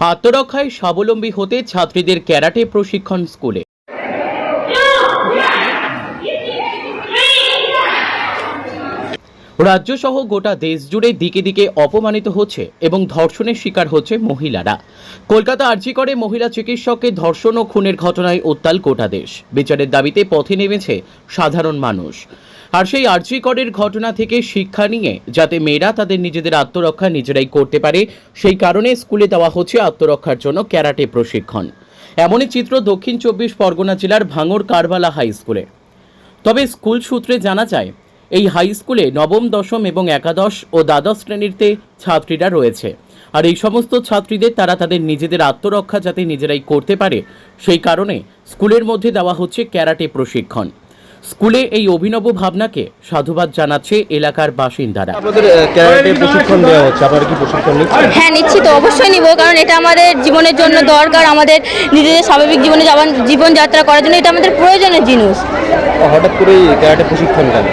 আত্মরক্ষায় স্বাবলম্বী হতে ছাত্রীদের ক্যারাটে প্রশিক্ষণ স্কুলে। রাজ্য সহ গোটা দেশ জুড়ে দিকে দিকে অপমানিত হচ্ছে এবং ধর্ষণের শিকার হচ্ছে মহিলারা। কলকাতা আর্জি করে মহিলা চিকিৎসককে ধর্ষণ ও খুনের ঘটনায় উত্তাল গোটা দেশ। বিচারের দাবিতে পথে নেমেছে সাধারণ মানুষ। আর সেই আর্জি করের ঘটনা থেকে শিক্ষা নিয়ে যাতে মেয়েরা তাদের নিজেদের আত্মরক্ষা নিজেরাই করতে পারে, সেই কারণে স্কুলে দেওয়া হচ্ছে আত্মরক্ষার জন্য ক্যারাটে প্রশিক্ষণ। এমনই চিত্র দক্ষিণ চব্বিশ পরগনা জেলার ভাঙড় কারবালা হাই স্কুলে। তবে স্কুল সূত্রে জানা যায় এই হাই স্কুলে নবম দশম এবং একাদশ ও দ্বাদশ শ্রেণীতে ছাত্রীরা রয়েছে। আর এই সমস্ত ছাত্রীদের তারা তাদের নিজেদের আত্মরক্ষা যাতে নিজেরাই করতে পারে সেই কারণে স্কুলের মধ্যে দেওয়া হচ্ছে ক্যারাটে প্রশিক্ষণ। স্কুলে এই অভিনব ভাবনাকে সাধুবাদ জানাচ্ছে এলাকার বাসিন্দারা। আপনাদের ক্যারাটে প্রশিক্ষণ দেওয়া হচ্ছে আপনারা কি প্রশিক্ষণ নিচ্ছেন? হ্যাঁ নিচ্ছি তো অবশ্যই নিব কারণ এটা আমাদের জীবনের জন্য দরকার আমাদের নিজেদের স্বাভাবিক জীবনে জীবনযাত্রা করার জন্য এটা আমাদের প্রয়োজনীয় জিনিস। হঠাৎ করে ক্যারাটে প্রশিক্ষণ কেন?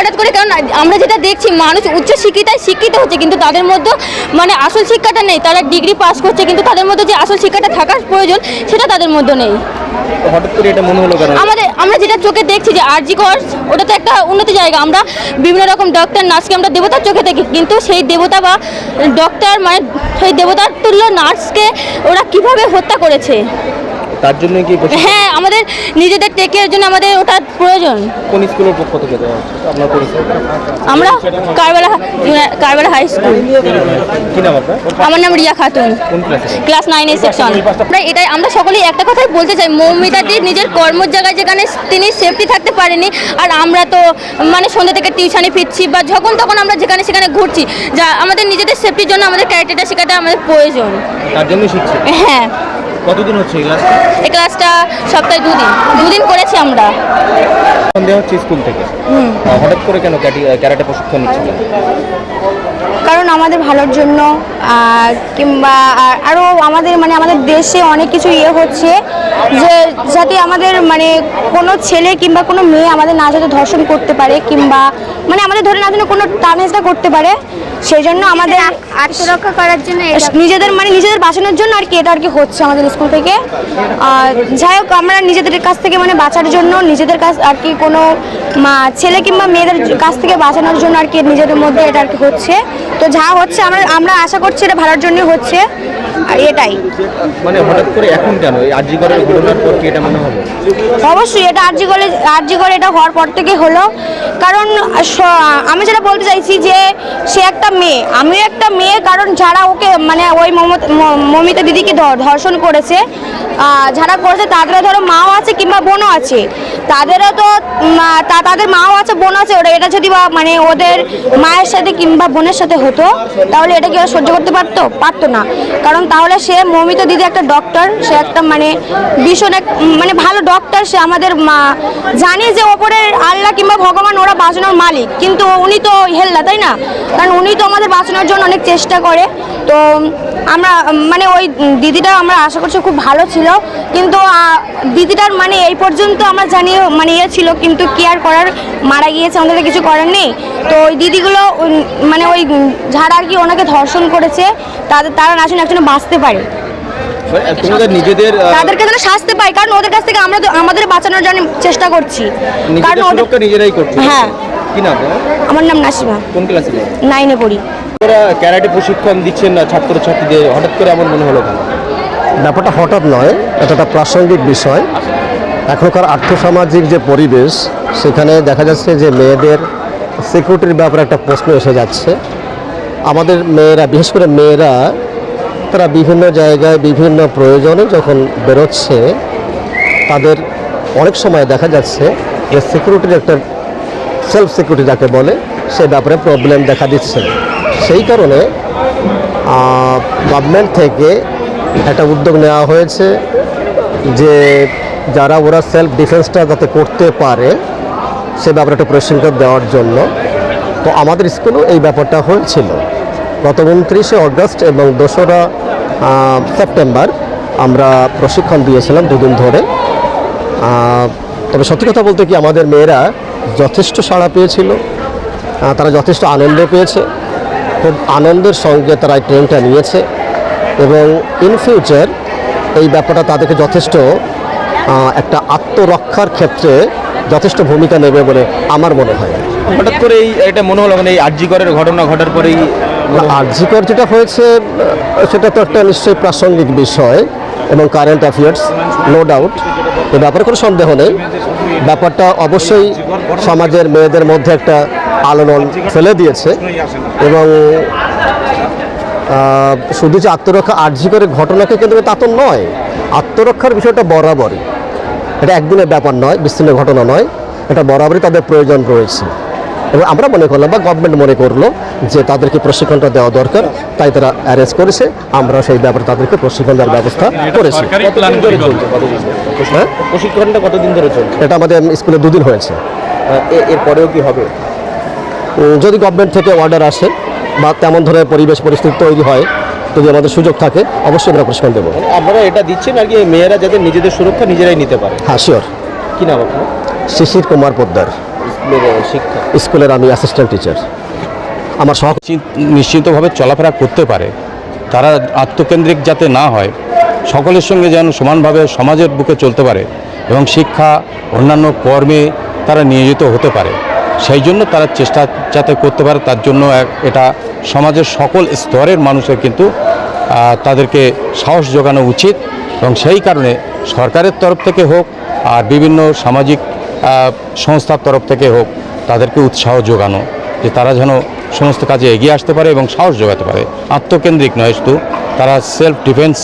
হঠাৎ করে কারণ আমরা যেটা দেখছি মানুষ উচ্চ শিক্ষিতায় শিক্ষিত হচ্ছে কিন্তু তাদের মধ্যে মানে আসল শিক্ষাটা নেই। তারা ডিগ্রি পাস করছে কিন্তু তাদের মধ্যে যে আসল শিক্ষাটা থাকার প্রয়োজন সেটা তাদের মধ্যে নেই। হঠাৎ করে এটা মনে হলো কেন? আমাদের আমরা যেটা চোখে দেখছি যে আরজি কর ওটা তো একটা উন্নতি জায়গা। আমরা বিভিন্ন রকম ডক্টর নার্সকে আমরা দেবতার চোখে দেখি কিন্তু সেই দেবতা বা ডক্টর মানে সেই দেবতার তুল্য নার্সকে ওরা কীভাবে হত্যা করেছে? তার জন্য কি হ্যাঁ আমাদের নিজেদের টেকের জন্য আমাদের ওটা প্রয়োজন। কোন স্কুলের পক্ষ থেকে দেওয়া হচ্ছে? আপনার পরিচয়? আমরা কারবেলা কারবেলা হাই স্কুল কি নাম আপনার? আমার নাম রিয়া খাতুন। ক্লাসে নাইনের সেকশন আমরা এটাই আমরা সকলেই একটা কথাই বলতে চাই মৌমিতাটি নিজের কর্মর জায়গায় যেখানে তিনি সেফটি থাকতে পারেনি আর আমরা তো মানে সন্ধ্যা থেকে টিউশনে ফিরছি বা যখন তখন আমরা যেখানে সেখানে ঘুরছি যা আমাদের নিজেদের সেফটির জন্য আমাদের ক্যারেক্টারটা শেখাটা আমাদের প্রয়োজন। তার জন্য শিখছে। হ্যাঁ। কতদিন হচ্ছে এই ক্লাস এই ক্লাসটা সপ্তাহে দুদিন। দুদিন করেছি আমরা। সন্ধ্যা হচ্ছে স্কুল থেকে। হঠাৎ করে কেন ক্যারাটে প্রশিক্ষণ নিচ্ছে কেন? কারণ আমাদের ভালোর জন্য কিংবা আর- আরও আমাদের মানে আমাদের দেশে অনেক কিছু ইয়ে হচ্ছে যে যাতে আমাদের মানে কোনো ছেলে কিংবা কোনো মেয়ে আমাদের না যাতে ধর্ষণ করতে পারে কিংবা মানে আমাদের ধরে না যেন কোনো টানেজটা করতে পারে সেই জন্য আমাদের আত্মরক্ষা করার জন্য নিজেদের মানে নিজেদের বাঁচানোর জন্য আর কি এটা আর কি হচ্ছে আমাদের স্কুল থেকে। আর যাই হোক আমরা নিজেদের কাছ থেকে মানে বাঁচার জন্য নিজেদের কাছ আর কি কোনো মা ছেলে কিংবা মেয়েদের কাছ থেকে বাঁচানোর জন্য আর কি নিজেদের মধ্যে এটা আর কি হচ্ছে। তো যা হচ্ছে আমরা আমরা আশা করছি এটা ভালোর জন্যই হচ্ছে। আর এটাই। মানে হঠাৎ করে এখন কেন? এই ঘটনার পর কি এটা মনে হবে? অবশ্যই এটা আরজি করে আরজি করে এটা হওয়ার পর থেকে হলো। কারণ আমি যেটা বলতে চাইছি যে সে একটা মেয়ে। আমিও একটা মেয়ে কারণ যারা ওকে মানে ওই মমতা- দিদিকে ধর্ষণ করেছে যারা করেছে তাদেরও ধরো মাও আছে কিংবা বোনও আছে। তাদেরও তো তা- তাদের মাও আছে বোন আছে ওরা এটা যদি বা মানে ওদের মায়ের সাথে কিংবা বোনের সাথে হতো তাহলে এটা কি ওরা সহ্য করতে পারতো? পারতো না। কারণ তাহলে সে মমিতা দিদি একটা ডক্টর সে একটা মানে ভীষণ এক মানে ভালো ডক্টর সে আমাদের মা- জানি যে ওপরের আল্লাহ কিংবা ভগবান ওরা বাঁচানোর মালিক। কিন্তু উনি তো হেল্লা, তাই না? কারণ উনি তো আমাদের বাঁচানোর জন্য অনেক চেষ্টা করে। তো আমরা মানে ওই দিদিটা আমরা আশা করছি খুব ভালো ছিল কিন্তু দিদিটার মানে এই পর্যন্ত আমরা জানি মানে ইয়ে ছিল কিন্তু কেয়ার করার মারা গিয়েছে আমাদের কিছু করার নেই। তো ওই দিদিগুলো মানে ওই যারা আর কি ওনাকে ধর্ষণ করেছে তাদের তারা না শুনে একজনে বাঁচতে পারে। তোমাদের নিজেদের তাদেরকে যেন শাস্তি কারণ ওদের কাছ থেকে আমরা আমাদের বাঁচানোর জন্য চেষ্টা করছি। কারণ ওদের নিজেরাই করছে হ্যাঁ। কি নাম আমার নাম নাসিমা কোন ক্লাসে নাইনে পড়ি। ওরা ক্যারাটে প্রশিক্ষণ দিচ্ছেন না ছাত্রছাত্রীদের? হঠাৎ করে এমন মনে হলো ব্যাপারটা হঠাৎ নয়, এটা একটা প্রাসঙ্গিক বিষয়। এখনকার আর্থসামাজিক যে পরিবেশ, সেখানে দেখা যাচ্ছে যে মেয়েদের সিকিউরিটির ব্যাপারে একটা প্রশ্ন এসে যাচ্ছে। আমাদের মেয়েরা, বিশেষ করে মেয়েরা, তারা বিভিন্ন জায়গায় বিভিন্ন প্রয়োজনে যখন বেরোচ্ছে, তাদের অনেক সময় দেখা যাচ্ছে যে সিকিউরিটির একটা সেলফ সিকিউরিটি যাকে বলে, সে ব্যাপারে প্রবলেম দেখা দিচ্ছে। সেই কারণে গভর্নমেন্ট থেকে একটা উদ্যোগ নেওয়া হয়েছে যে যারা ওরা সেলফ ডিফেন্সটা যাতে করতে পারে, সে ব্যাপারে একটা প্রশিক্ষণ দেওয়ার জন্য। তো আমাদের স্কুলেও এই ব্যাপারটা হয়েছিল। গত উনত্রিশে অগস্ট এবং দোসরা সেপ্টেম্বর আমরা প্রশিক্ষণ দিয়েছিলাম দুদিন ধরে। তবে সত্যি কথা বলতে কি আমাদের মেয়েরা যথেষ্ট সাড়া পেয়েছিল। তারা যথেষ্ট আনন্দ পেয়েছে। খুব আনন্দের সঙ্গে তারা এই ট্রেনটা নিয়েছে এবং ইন ফিউচার এই ব্যাপারটা তাদেরকে যথেষ্ট একটা আত্মরক্ষার ক্ষেত্রে যথেষ্ট ভূমিকা নেবে বলে আমার মনে হয়। হঠাৎ করে এই এটা মনে হলো মানে এই আরজিকরের ঘটনা ঘটার পরেই আর্যিকর যেটা হয়েছে সেটা তো একটা নিশ্চয়ই প্রাসঙ্গিক বিষয় এবং কারেন্ট অ্যাফেয়ার্স নো ডাউট এ ব্যাপারে কোনো সন্দেহ নেই। ব্যাপারটা অবশ্যই সমাজের মেয়েদের মধ্যে একটা আলোড়ন ফেলে দিয়েছে এবং শুধু যে আত্মরক্ষা আর্জি করে ঘটনাকে কেন্দ্র তা তো নয় আত্মরক্ষার বিষয়টা বরাবরই। এটা একদিনের ব্যাপার নয় বিচ্ছিন্ন ঘটনা নয় এটা বরাবরই তাদের প্রয়োজন রয়েছে। এবং আমরা মনে করলাম বা গভর্নমেন্ট মনে করল যে তাদেরকে প্রশিক্ষণটা দেওয়া দরকার তাই তারা অ্যারেঞ্জ করেছে আমরা সেই ব্যাপারে তাদেরকে প্রশিক্ষণ দেওয়ার ব্যবস্থা করেছি? হ্যাঁ? প্রশিক্ষণটা কতদিন ধরে চলছে? এটা আমাদের স্কুলে দুদিন হয়েছে। এরপরেও কি হবে? যদি গভর্নমেন্ট থেকে অর্ডার আসে বা তেমন ধরনের পরিবেশ পরিস্থিতি তৈরি হয় যদি আমাদের সুযোগ থাকে অবশ্যই আমরা প্রশিক্ষণ দেবো। আপনারা এটা দিচ্ছেন আর কি মেয়েরা যাতে নিজেদের সুরক্ষা নিজেরাই নিতে পারে? হ্যাঁ শিওর কি নাম আপনার? শিশির কুমার পোদ্দার। স্কুলের শিক্ষা স্কুলের আমি অ্যাসিস্ট্যান্ট টিচার আমার সহ নিশ্চিতভাবে চলাফেরা করতে পারে। তারা আত্মকেন্দ্রিক যাতে না হয় সকলের সঙ্গে যেন সমানভাবে সমাজের বুকে চলতে পারে এবং শিক্ষা অন্যান্য কর্মে তারা নিয়োজিত হতে পারে। সেই জন্য তারা চেষ্টা যাতে করতে পারে, তার জন্য এটা সমাজের সকল স্তরের মানুষের কিন্তু তাদেরকে সাহস যোগানো উচিত এবং সেই কারণে সরকারের তরফ থেকে হোক আর বিভিন্ন সামাজিক সংস্থার তরফ থেকে হোক তাদেরকে উৎসাহ যোগানো যে তারা যেন সমস্ত কাজে এগিয়ে আসতে পারে এবং সাহস যোগাতে পারে। আত্মকেন্দ্রিক নয় শুধু, তারা সেলফ ডিফেন্স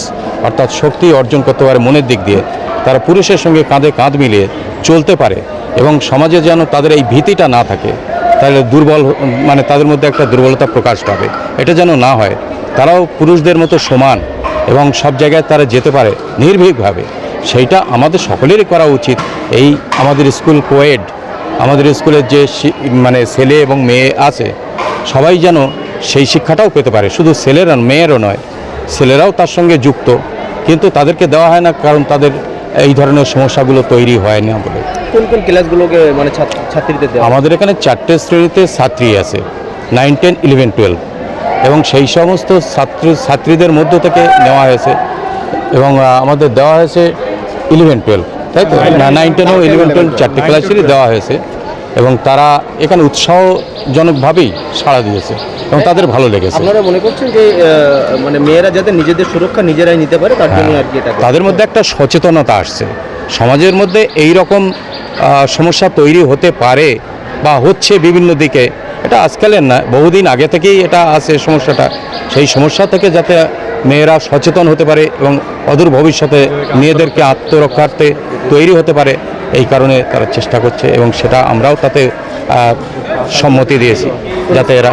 অর্থাৎ শক্তি অর্জন করতে পারে মনের দিক দিয়ে। তারা পুরুষের সঙ্গে কাঁধে কাঁধ মিলিয়ে চলতে পারে। এবং সমাজে যেন তাদের এই ভীতিটা না থাকে, তাহলে দুর্বল মানে তাদের মধ্যে একটা দুর্বলতা প্রকাশ পাবে। এটা যেন না হয়, তারাও পুরুষদের মতো সমান এবং সব জায়গায় তারা যেতে পারে নির্ভীকভাবে। সেইটা আমাদের সকলেরই করা উচিত। এই আমাদের স্কুল কোয়েড, আমাদের স্কুলের যে মানে ছেলে এবং মেয়ে আছে, সবাই যেন সেই শিক্ষাটাও পেতে পারে। শুধু ছেলেরা, মেয়েরও নয়, ছেলেরাও তার সঙ্গে যুক্ত। কিন্তু তাদেরকে দেওয়া হয় না, কারণ তাদের এই ধরনের সমস্যাগুলো তৈরি হয় না বলে। কোন কোন ক্লাসগুলোকে মানে ছাত্রীদের দেওয়া আমাদের এখানে চারটে শ্রেণীতে ছাত্রী আছে নাইন টেন ইলেভেন টুয়েলভ এবং সেই সমস্ত ছাত্র ছাত্রীদের মধ্য থেকে নেওয়া হয়েছে। এবং আমাদের দেওয়া হয়েছে ইলেভেন টুয়েলভ তাই তো? নাইন টেন ও ইলেভেন টুয়েলভ চারটে ক্লাসেরই দেওয়া হয়েছে। এবং তারা এখানে উৎসাহজনকভাবেই সাড়া দিয়েছে। এবং তাদের ভালো লেগেছে। আপনারা মনে করছেন যে মানে মেয়েরা যাতে নিজেদের সুরক্ষা নিজেরাই নিতে পারে তার জন্য আর কি তাদের মধ্যে একটা সচেতনতা আসছে। সমাজের মধ্যে এই রকম সমস্যা তৈরি হতে পারে বা হচ্ছে বিভিন্ন দিকে। এটা আজকালের না বহুদিন আগে থেকেই এটা আছে সমস্যাটা। সেই সমস্যা থেকে যাতে মেয়েরা সচেতন হতে পারে এবং অদূর ভবিষ্যতে মেয়েদেরকে আত্মরক্ষার্থে তৈরি হতে পারে এই কারণে তারা চেষ্টা করছে এবং সেটা আমরাও তাতে সম্মতি দিয়েছি যাতে এরা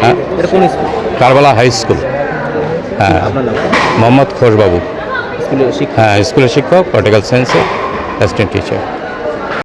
হ্যাঁ কারবালা হাই স্কুল। হ্যাঁ মোহাম্মদ খোশবাবু। হ্যাঁ স্কুলের শিক্ষক পলিটিক্যাল সায়েন্সের অ্যাসিস্ট্যান্ট টিচার।